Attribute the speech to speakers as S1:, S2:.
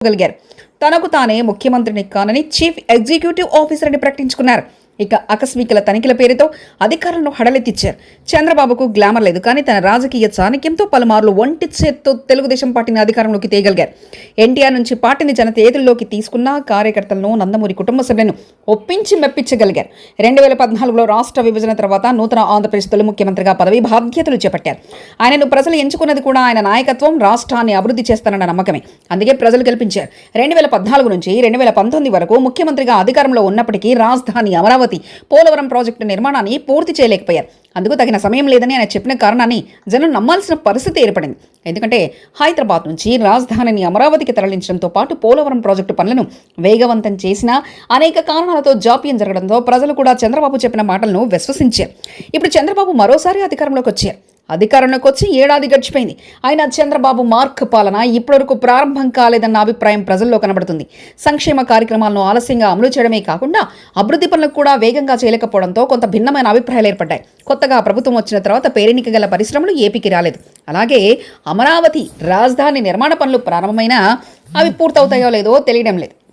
S1: గలిగారు తనకు తానే ముఖ్యమంత్రిని కానని చీఫ్ ఎగ్జిక్యూటివ్ ఆఫీసర్ అని ప్రకటించుకున్నారు. ఇక ఆకస్మికల తనిఖీల పేరుతో అధికారులను హడలెత్తిచ్చారు. చంద్రబాబుకు గ్లామర్ లేదు కానీ తన రాజకీయ చాణక్యంతో పలుమార్లు ఒంటి చేత్తో తెలుగుదేశం పార్టీని అధికారంలోకి తీయగలిగారు ఎన్టీఆర్ నుంచి పార్టీని జనత చేతుల్లోకి తీసుకున్న కార్యకర్తలను నందమూరి కుటుంబ సభ్యులను ఒప్పించి మెప్పించగలిగారు. రెండు వేల పద్నాలుగులో రాష్ట్ర విభజన తర్వాత నూతన ఆంధ్రప్రదేశ్ తొలి ముఖ్యమంత్రిగా పదవి బాధ్యతలు చేపట్టారు. ఆయనను ప్రజలు ఎంచుకున్నది కూడా ఆయన నాయకత్వం రాష్ట్రాన్ని అభివృద్ధి చేస్తానన్న నమ్మకమే. అందుకే ప్రజలు గెలిపించారు. రెండు వేల పద్నాలుగు నుంచి రెండు వేల పంతొమ్మిది వరకు ముఖ్యమంత్రిగా అధికారంలో ఉన్నప్పటికీ రాజధాని అమరావతి పోలవరం ప్రాజెక్టు నిర్మాణాన్ని పూర్తి చేయలేకపోయారు. అందుకు తగిన సమయం లేదని ఆయన చెప్పిన కారణాన్ని జనం నమ్మాల్సిన పరిస్థితి ఏర్పడింది. ఎందుకంటే హైదరాబాద్ నుంచి రాజధానిని అమరావతికి తరలించడంతో పాటు పోలవరం ప్రాజెక్టు పనులను వేగవంతం చేసినా అనేక కారణాలతో జాప్యం జరగడంతో ప్రజలు కూడా చంద్రబాబు చెప్పిన మాటలను విశ్వసించారు. ఇప్పుడు చంద్రబాబు మరోసారి అధికారంలోకి వచ్చారు. అధికారంలోకి వచ్చి ఏడాది గడిచిపోయింది. అయినా చంద్రబాబు మార్క్ పాలన ఇప్పటివరకు ప్రారంభం కాలేదన్న అభిప్రాయం ప్రజల్లో కనబడుతుంది. సంక్షేమ కార్యక్రమాలను ఆలస్యంగా అమలు చేయడమే కాకుండా అభివృద్ధి పనులకు కూడా వేగంగా చేయలేకపోవడంతో కొంత భిన్నమైన అభిప్రాయాలు ఏర్పడ్డాయి. కొత్తగా ప్రభుత్వం వచ్చిన తర్వాత పేరెనిక గల పరిశ్రమలు ఏపీకి రాలేదు. అలాగే అమరావతి రాజధాని నిర్మాణ పనులు ప్రారంభమైనా అవి పూర్తవుతాయో లేదో తెలియడం లేదు.